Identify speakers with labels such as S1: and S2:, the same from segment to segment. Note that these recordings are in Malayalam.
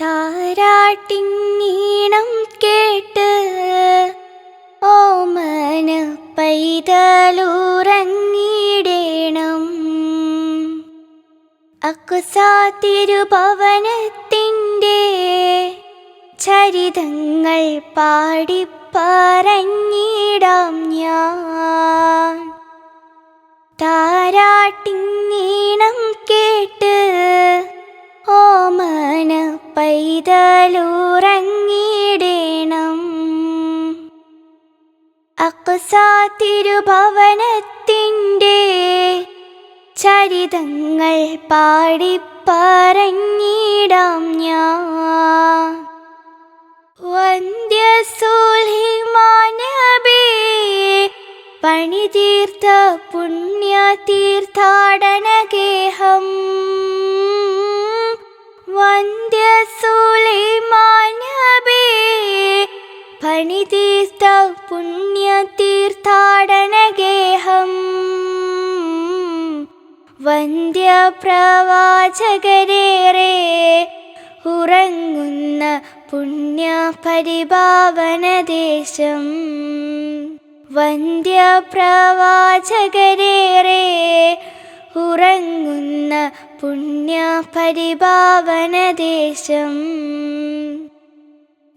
S1: താരാട്ടിന്നീണം കേട്ട് ഓമന പൈതലൂറങ്ങിടേണം. അക്കുസാ തിരുഭവനത്തിന്റെ ചരിതങ്ങൾ പാടിപ്പറഞ്ഞിടാം ഞാൻ. താരാട്ടിങ്ങീണം കേട്ട് പൈതലുറങ്ങിടേണം അക്സാ തിരുഭവനത്തിന്റെ ചരിതങ്ങൾ പാടിപ്പറഞ്ഞിടാം ഞാൻ. വന്ധ്യ സുൽഹിമാനബേ പണിതീർത്ത പുണ്യ പണിതീർത്ത പുണ്യതീർത്ഥാടനഗേഹം വന്ധ്യപ്രവാചകരേറെ ഉറങ്ങുന്ന പുണ്യ പരിഭാവനദേശം വന്ധ്യപ്രവാചകരേറെ ഉറങ്ങുന്ന പുണ്യ പരിഭാവനദേശം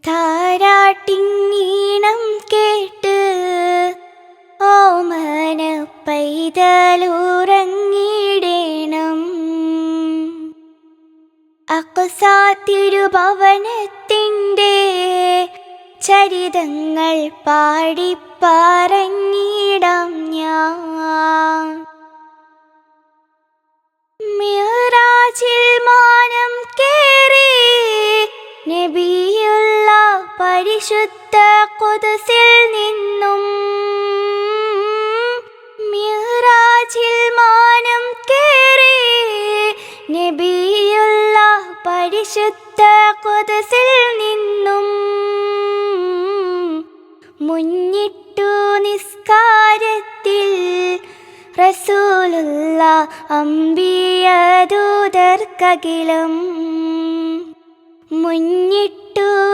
S1: താരാട്ടിങ്ങീണം കേട്ട് ഓമന പൈതലൂറങ്ങിടേണം. അക്കുസാത്തിരുഭവനത്തിന്റെ ചരിതങ്ങൾ പാടിപ്പറഞ്ഞിടാം ഞാൻ. പരിശുദ്ധ കൊതുസിൽ നിന്നും മിറാജിൽ മാനം കേറി നബിയുള്ള പരിശുദ്ധ കൊതുസിൽ നിന്നും മുന്നിട്ടു നിസ്കാരത്തിൽ റസൂലുള്ള അമ്പിയദൂതർക്കകിലം മുന്നിട്ടു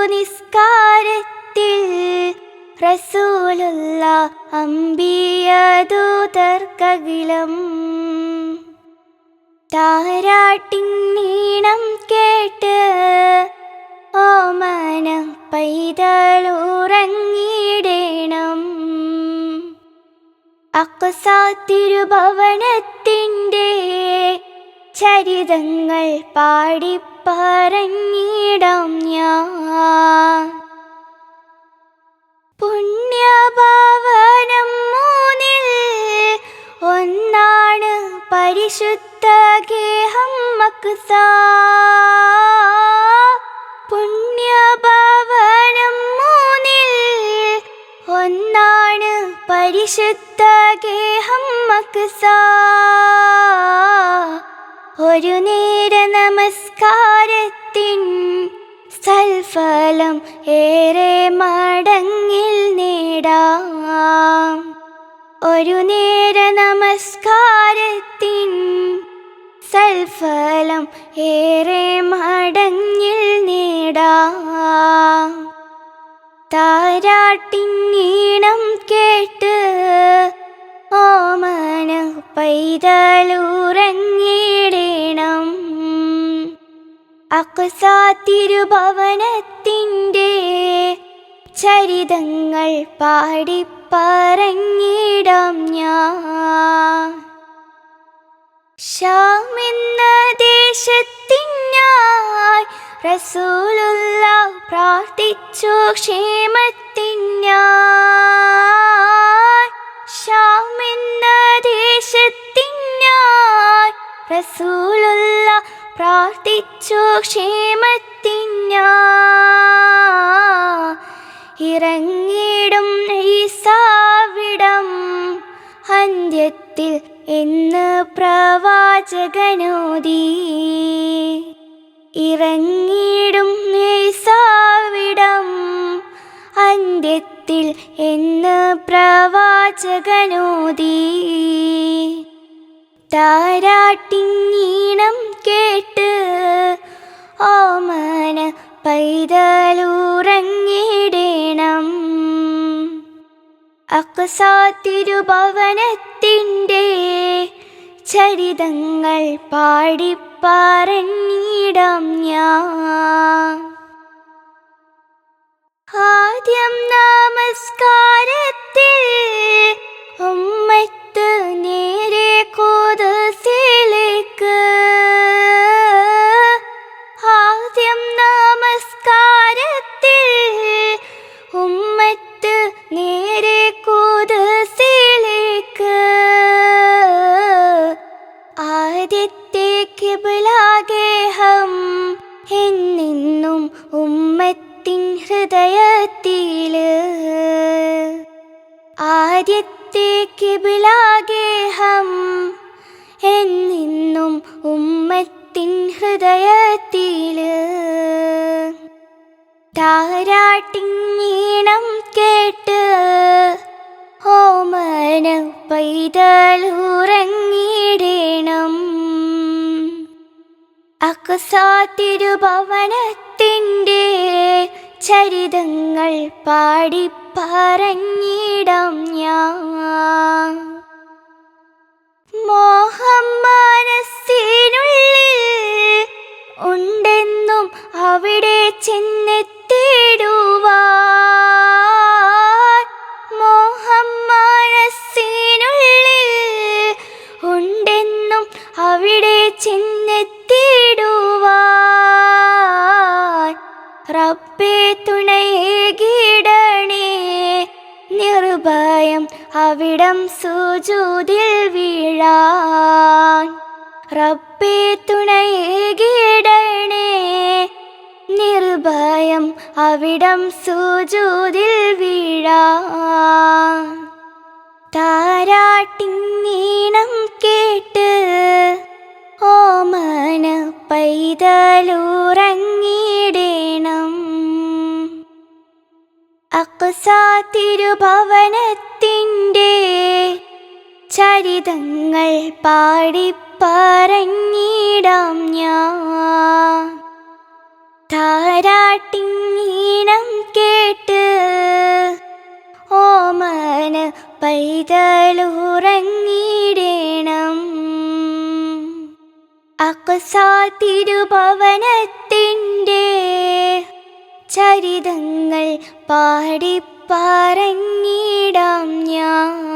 S1: നിസ്കാരത്തിൽ റസൂലുള്ള അമ്പിയതൂതർക്കകിലം താരാട്ടിൻ നീണം കേട്ട് ഓമന പൈതലുറങ്ങിടേണം അക്കസാത്തിരുഭവനത്തിന്റെ ചരിതങ്ങൾ പാടിപ്പറഞ്ഞിടം ഞാൻ. പരിശുദ്ധ ഗേഹം ഒരു നേര നമസ്കാരത്തിൻ സൽഫലം ഏറെ മടങ്ങിൽ നേടാം. ഒരു നേര നമസ്കാരത്തിൻ സൽഫലം ഏറെ മടങ്ങിൽ നേടാം. താരാട്ടിന്നീണം കേട്ട് ഓമന പൈതലുറങ്ങിടേണം അക്കുസാ തിരുഭവനത്തിന്റെ ചരിതങ്ങൾ പാടിപ്പറഞ്ഞിടാം ഞാൻ. ശാമെന്ന ദേശത്തിനായി റസൂലുള്ള പ്രാർത്ഥിച്ചു ക്ഷേമത്തിനായി. ഷാമെന്ന ദേശത്തിനായി റസൂലുള്ള പ്രാർത്ഥിച്ചു ക്ഷേമത്തിനായി. ഇറങ്ങിടും ഈസാവിടം. അന്ത്യത്തിൽ എന്ന് പ്രവാചകനോദി. ഇറങ്ങിയിടും ഈസാവിടം ഹൃദയത്തിൽ എന്ന് പ്രവാചകനോദി. താരാട്ടിങ്ങീണം കേട്ട് ഓമന പൈതലൂറങ്ങിടേണം അക്സാതിരുഭവനത്തിന്റെ ചരിതങ്ങൾ പാടിപ്പറഞ്ഞിടം ഞാൻ. ആദ്യം നാ നമസ്കാരത്തിൽ ഉമ്മത്ത് നേരെ കൊതുസിലേക്ക്. ആദ്യം നമസ്കാരത്തിൽ ഉമ്മത്ത് നേരെ കൊതുസിലേക്ക്. ആദ്യത്തെ കിബിലാഗേഹം എന്നെന്നും ഉമ്മത്തിൻ ഹൃദയത്തിൽ ആദ്യത്തെ കിബിലാഗേഹം എന്നെന്നും ഉമ്മത്തിൻ ഹൃദയത്തിൽ. താരാട്ടിങ്ങീണം കേട്ട് ഓമന പൈതലുറങ്ങിടണം. അക്സാ തിരുഭവനത്തിന്റെ ചരിതങ്ങൾ പാടിപ്പറഞ്ഞിടം ഞാൻ. മോഹം മനസ്സിനുള്ളിൽ ഉണ്ടെന്നും അവിടെ ചെന്നെത്തിടുവാൻ. നിർഭയം അവിടം സുജൂതിൽ വീഴാൻ. റബ്ബേ തുണയേകിടണേ നിർഭയം അവിടം സുജൂതിൽ വീഴാൻ. താരാട്ടിങ്ങീണം കേട്ട് ഓമന പൈതലുറങ്ങിടണം തിരുഭവനത്തിന്റെ ചരിതങ്ങൾ പാടിപ്പറഞ്ഞിടാം ഞാൻ. താരാട്ടിങ്ങീണം കേട്ട് ഓമന പൈതലുറങ്ങിടേണം. അക്സാ തിരുഭവനത്തിന്റെ ചരിതങ്ങൾ പാടിപ്പറഞ്ഞിടാം ഞാൻ.